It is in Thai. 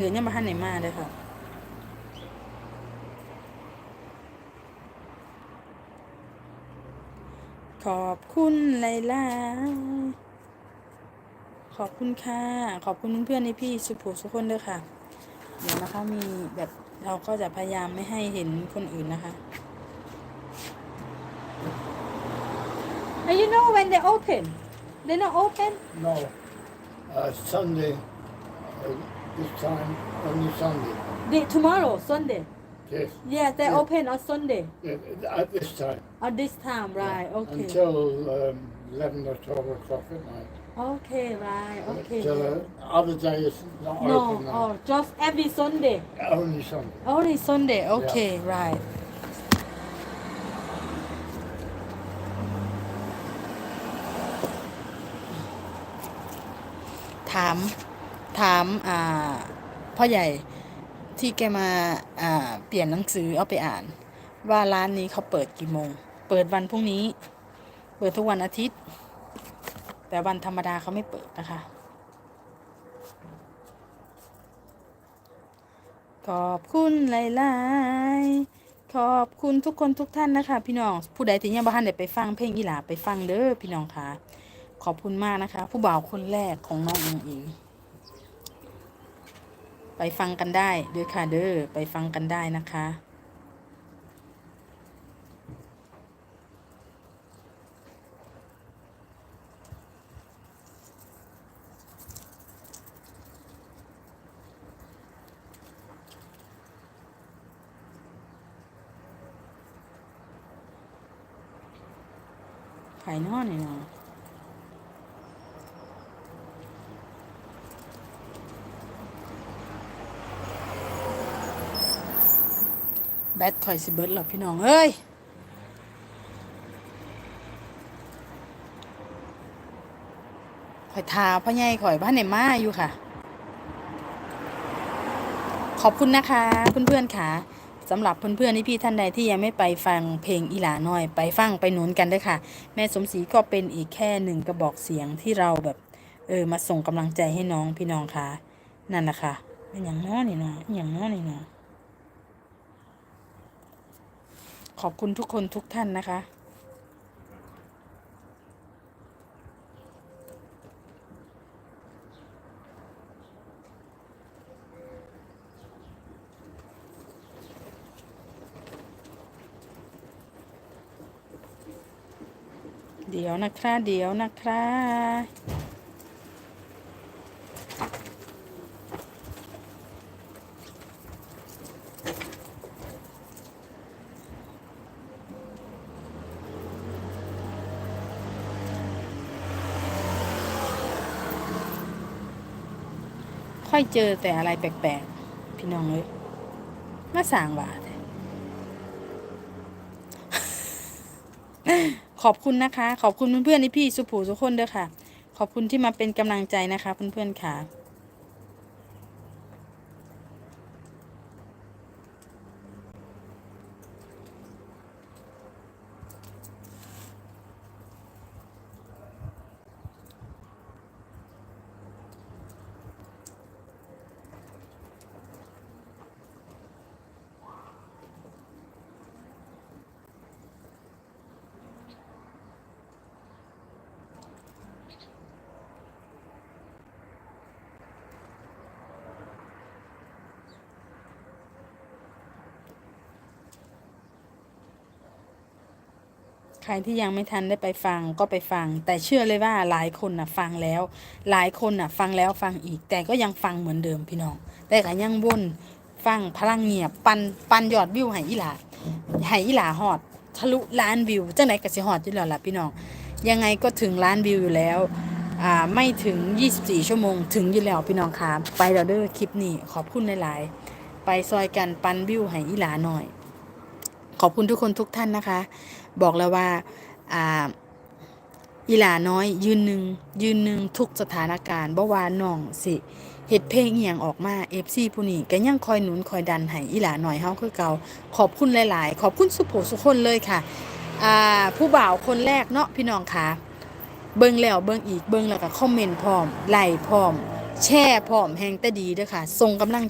หรือยังมาทันไหนมาเลยค่ะขอบคุณไลลาขอบคุณค่ะ ขอบคุณเพื่อนๆในพี่สุภูสุกคนด้วยค่ะ เดี๋ยวนะคะมีแบบเราก็จะพยายามไม่ให้เห็นคนอื่นนะคะ And you know when they open they not open No. Uh, Sunday, uh, this time only Sunday. The, tomorrow, Sunday. Yes. Yes, they Yes. open on Sunday. Yeah, at this time. At this time, right? Okay. Until um, 11 or 12 o'clock at night. okay, right? Okay. So other days not no, open No. oh, just every Sunday. Only Sunday. Only Sunday. Okay, right. Time. ถามอ่าพ่อใหญ่ที่แกมาอ่าเปลี่ยนหนังสือเอาไปอ่าน ว่าร้านนี้เขาเปิดกี่โมง เปิดวันพรุ่งนี้ เปิดทุกวันอาทิตย์ แต่วันธรรมดาเขาไม่เปิดนะคะ ขอบคุณหลายๆขอบคุณทุกคนทุกท่านนะคะ พี่น้องผู้ใดที่ยังบ้านได้ไปฟังเพลงอีหลาไปฟังเด้อพี่น้องค่ะขอบคุณมากนะคะ ผู้บ่าวคนแรกของน้องอิงอิง ไปฟังกันได้เด้อค่ะเด้อไปฟังกันได้นะคะไข่นอนนี่เนาะ แบตข่อยสิเบิดหรอพี่น้องเอ้ยข่อยทาพ่อใหญ่ข่อยบ้านในมาอยู่ค่ะ ขอบคุณนะคะ เพื่อนๆค่ะสำหรับเพื่อนๆที่พี่ท่านใดที่ยังไม่ไปฟังเพลงอีหลาน้อย ไปฟังไปหนุนกันด้วยค่ะ แม่สมศรีก็เป็นอีกแค่หนึ่งกระบอกเสียงที่เราแบบ เออมาส่งกำลังใจให้น้องพี่น้องค่ะ นั่นนะคะเป็นอย่างน้อนี่เนาะอย่างน้อนี่เนาะ ขอบคุณทุกคนทุกท่านนะคะ เดี๋ยวนะคะ เดี๋ยวนะคะ ค่อยเจอแต่อะไรแปลกๆ พี่น้องเลยมาสร้างบาทขอบคุณนะคะ ขอบคุณเพื่อนๆที่พี่สุภูสุคนเด้อค่ะ ขอบคุณที่มาเป็นกำลังใจนะคะ เพื่อนๆค่ะ รที่ยังไม่ทันได้ไปฟังก็ไปฟัง แต่เชื่อเลยว่าหลายคนน่ะฟังแล้ว หลายคนน่ะฟังแล้วฟังอีก แต่ก็ยังฟังเหมือนเดิมพี่น้อง แต่ก็ยังวนฟังพลังเงียบปันปันยอดวิวให้อีหลาให้อีหลาฮอดทะลุล้านวิวจังไหนก็สิฮอดอยู่แล้วล่ะพี่น้องยังไงก็ถึงล้านวิวอยู่แล้วอ่าไม่ถึง 24 ชั่วโมง ถึงอยู่แล้วพี่น้องค่ะไปแล้วเด้อคลิปนี้ขอบคุณหลายๆไปซอยกันปันวิวให้อีหลาหน่อย ขอบคุณทุกคนทุกท่านนะคะ บอกแล้วว่าอ่าอีหลาน้อย ยืนหนึ่งยืนหนึ่งทุกสถานการณ์บ่ว่าน้องสิเฮ็ดเพลงเอียงออกมา FC ผู้นี้ก็ยังคอยหนุนคอยดันให้อีหลาน้อยเฮาคือเก่าขอบคุณหลาย ๆ ขอบคุณสุโภสุคนเลยค่ะอ่าผู้บ่าวคนแรกเนาะพี่น้องค่ะ เบิ่งแล้วเบิ่งอีกเบิ่งแล้วก็คอมเมนต์พร้อมไลค์พร้อม แชร์พร้อมแฮงแต่ดีเด้อค่ะส่งกำลัง